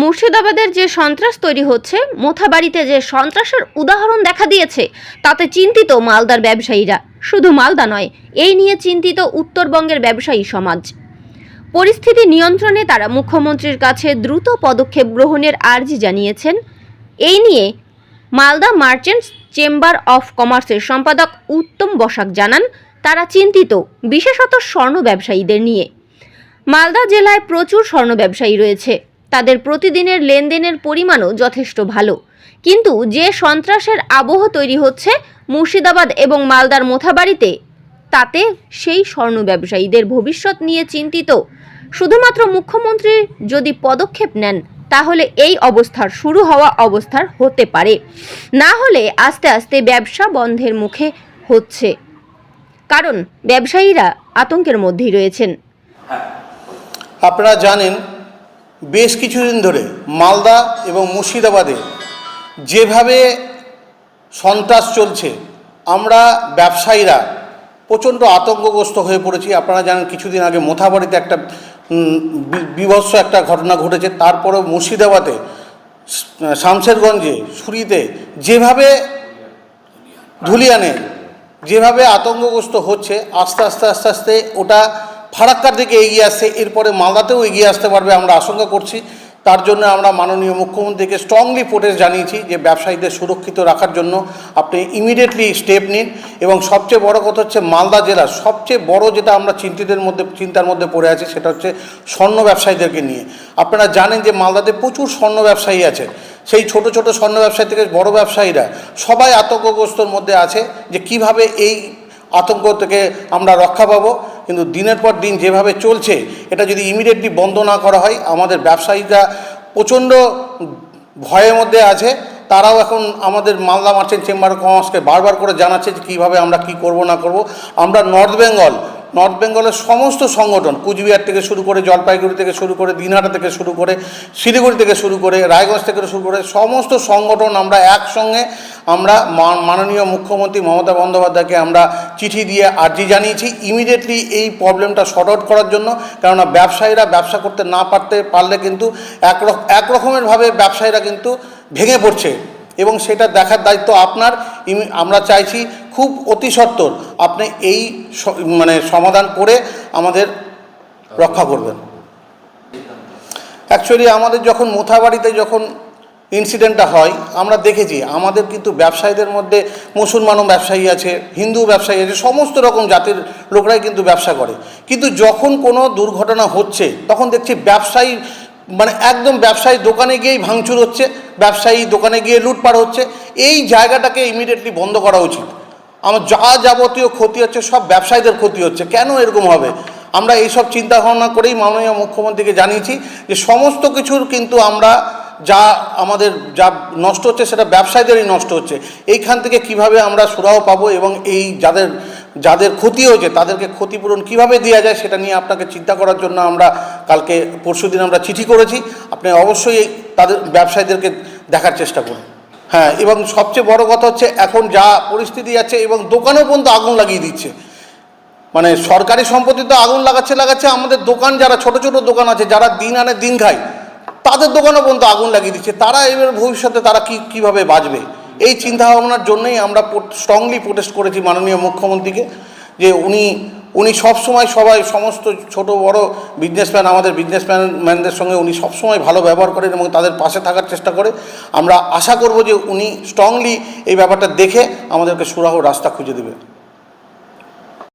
মুর্শিদাবাদের যে সন্ত্রাস তৈরি হচ্ছে, মোথাবাড়িতে যে সন্ত্রাসের উদাহরণ দেখা দিয়েছে, তাতে চিন্তিত মালদার ব্যবসায়ীরা। শুধু মালদা নয়, এই নিয়ে চিন্তিত উত্তরবঙ্গের ব্যবসায়ী সমাজ। পরিস্থিতি নিয়ন্ত্রণে তারা মুখ্যমন্ত্রীর কাছে দ্রুত পদক্ষেপ গ্রহণের আর্জি জানিয়েছেন। এই নিয়ে মালদা মার্চেন্টস চেম্বার অফ কমার্সের সম্পাদক উত্তম বসাক জানান, তারা চিন্তিত, বিশেষত স্বর্ণ ব্যবসায়ীদের নিয়ে। মালদা জেলায় প্রচুর স্বর্ণ ব্যবসায়ী রয়েছে। তাদের প্রতিদিনের লেনদেনের পরিমাণও যথেষ্ট ভালো। কিন্তু যে সন্ত্রাসের আবহ তৈরি হচ্ছে মুর্শিদাবাদ এবং মালদার মোথাবাড়িতে, তাতে সেই স্বর্ণ ব্যবসায়ীদের ভবিষ্যৎ নিয়ে চিন্তিত। শুধুমাত্র মুখ্যমন্ত্রী যদি পদক্ষেপ নেন, তাহলে এই অবস্থার শুরু হওয়া অবস্থার হতে পারে। না হলে আস্তে আস্তে ব্যবসা বন্ধের মুখে হচ্ছে। কারণ ব্যবসায়ীরা আতঙ্কের মধ্যেই রয়েছেন। আপনারা জানেন বেশ কিছুদিন ধরে মালদা এবং মুর্শিদাবাদে যেভাবে সন্ত্রাস চলছে, আমরা ব্যবসায়ীরা প্রচণ্ড আতঙ্কগ্রস্ত হয়ে পড়েছি। আপনারা জানেন, কিছুদিন আগে মোথাবাড়িতে একটা বিভৎস একটা ঘটনা ঘটেছে। তারপরেও মুর্শিদাবাদে, শামশেরগঞ্জে, সুরিতে যেভাবে ধুলিয়ানে, যেভাবে আতঙ্কগ্রস্ত হচ্ছে, আস্তে আস্তে আস্তে আস্তে ওটা ফারাক্কার দিকে এগিয়ে আসছে, এরপরে মালদাতেও এগিয়ে আসতে পারবে আমরা আশঙ্কা করছি। তার জন্য আমরা মাননীয় মুখ্যমন্ত্রীকে স্ট্রংলি প্রোটেস্ট জানিয়েছি যে ব্যবসায়ীদের সুরক্ষিত রাখার জন্য আপনি ইমিডিয়েটলি স্টেপ নিন এবং সবচেয়ে বড় কথা হচ্ছে মালদা জেলার সবচেয়ে বড় যেটা আমরা চিন্তিতের মধ্যে, চিন্তার মধ্যে পড়ে আছি সেটা হচ্ছে স্বর্ণ ব্যবসায়ীদেরকে নিয়ে। আপনারা জানেন যে মালদাতে প্রচুর স্বর্ণ ব্যবসায়ী আছে। সেই ছোট ছোট স্বর্ণ ব্যবসায়ী থেকে বড় ব্যবসায়ীরা সবাই আতঙ্কগ্রস্তর মধ্যে আছে যে কীভাবে এই আতঙ্ক থেকে আমরা রক্ষা পাবো। কিন্তু দিনের পর দিন যেভাবে চলছে, এটা যদি ইমিডিয়েটলি বন্ধ না করা হয়, আমাদের ব্যবসায়ীরা প্রচণ্ড ভয়ের মধ্যে আছে। তারাও এখন আমাদের মালদা মার্চেন্ট চেম্বার অফ কমার্সকে বারবার করে জানাচ্ছে যে কীভাবে আমরা কি করব না করব। আমরা নর্থ বেঙ্গল নর্থ বেঙ্গলের সমস্ত সংগঠন, কুচবিহার থেকে শুরু করে জলপাইগুড়ি থেকে শুরু করে দিনহাটা থেকে শুরু করে শিলিগুড়ি থেকে শুরু করে রায়গঞ্জ থেকে শুরু করে সমস্ত সংগঠন আমরা একসঙ্গে আমরা মাননীয় মুখ্যমন্ত্রী মমতা বন্দ্যোপাধ্যায়কে আমরা চিঠি দিয়ে আর্জি জানিয়েছি ইমিডিয়েটলি এই প্রবলেমটা শর্ট আউট করার জন্য। কেননা ব্যবসায়ীরা ব্যবসা করতে না পারতে পারলে কিন্তু এক রক- এক ব্যবসায়ীরা কিন্তু ভেঙে পড়ছে। এবং সেটা দেখার দায়িত্ব আপনার। আমরা চাইছি খুব অতি সত্বর আপনি এই মানে সমাধান করে আমাদের রক্ষা করবেন। অ্যাকচুয়ালি আমাদের যখন মোথাবাড়িতে যখন ইনসিডেন্টটা হয়, আমরা দেখেছি আমাদের কিন্তু ব্যবসায়ীদের মধ্যে মুসলমানও ব্যবসায়ী আছে, হিন্দু ব্যবসায়ী আছে, সমস্ত রকম জাতির লোকরাই কিন্তু ব্যবসা করে। কিন্তু যখন কোনো দুর্ঘটনা হচ্ছে, তখন দেখছি ব্যবসায়ী মানে একদম ব্যবসায়ী দোকানে গিয়েই ভাঙচুর হচ্ছে, ব্যবসায়ী দোকানে গিয়ে লুটপাট হচ্ছে, এই জায়গাটাকে ইমিডিয়েটলি বন্ধ করা উচিত। আমার যা যাবতীয় ক্ষতি হচ্ছে, সব ব্যবসায়ীদের ক্ষতি হচ্ছে। কেন এরকম হবে? আমরা এইসব চিন্তা ভাবনা করেই মাননীয় মুখ্যমন্ত্রীকে জানিয়েছি যে সমস্ত কিছুর কিন্তু আমরা যা আমাদের যা নষ্ট হচ্ছে, সেটা ব্যবসায়ীদেরই নষ্ট হচ্ছে। এইখান থেকে কীভাবে আমরা সুরাহ পাবো এবং এই যাদের যাদের ক্ষতি হয়েছে, তাদেরকে ক্ষতিপূরণ কীভাবে দেওয়া যায় সেটা নিয়ে আপনাকে চিন্তা করার জন্য আমরা কালকে, পরশুদিন আমরা চিঠি করেছি। আপনি অবশ্যই তাদের ব্যবসায়ীদেরকে দেখার চেষ্টা করুন। হ্যাঁ এবং সবচেয়ে বড় কথা হচ্ছে, এখন যা পরিস্থিতি আছে এবং দোকানেও পর্যন্ত আগুন লাগিয়ে দিচ্ছে। মানে সরকারি সম্পত্তি তো আগুন লাগাচ্ছে লাগাচ্ছে, আমাদের দোকান যারা, ছোট ছোট দোকান আছে, যারা দিন আনে দিন খায়, তাদের দোকানও পর্যন্ত আগুন লাগিয়ে দিচ্ছে। তারা এবার ভবিষ্যতে তারা কি, কীভাবে বাঁচবে? এই চিন্তা ভাবনার জন্যই আমরা স্ট্রংলি প্রোটেস্ট করেছি মাননীয় মুখ্যমন্ত্রীকে যে উনি উনি সবসময় সবাই, সমস্ত ছোট বড় বিজনেসম্যান আমাদের বিজনেসম্যান ম্যানদের সঙ্গে উনি সবসময় ভালো ব্যবহার করেন এবং তাদের পাশে থাকার চেষ্টা করে। আমরা আশা করব যে উনি স্ট্রংলি এই ব্যাপারটা দেখে আমাদেরকে সুরাহ রাস্তা খুঁজে দেবে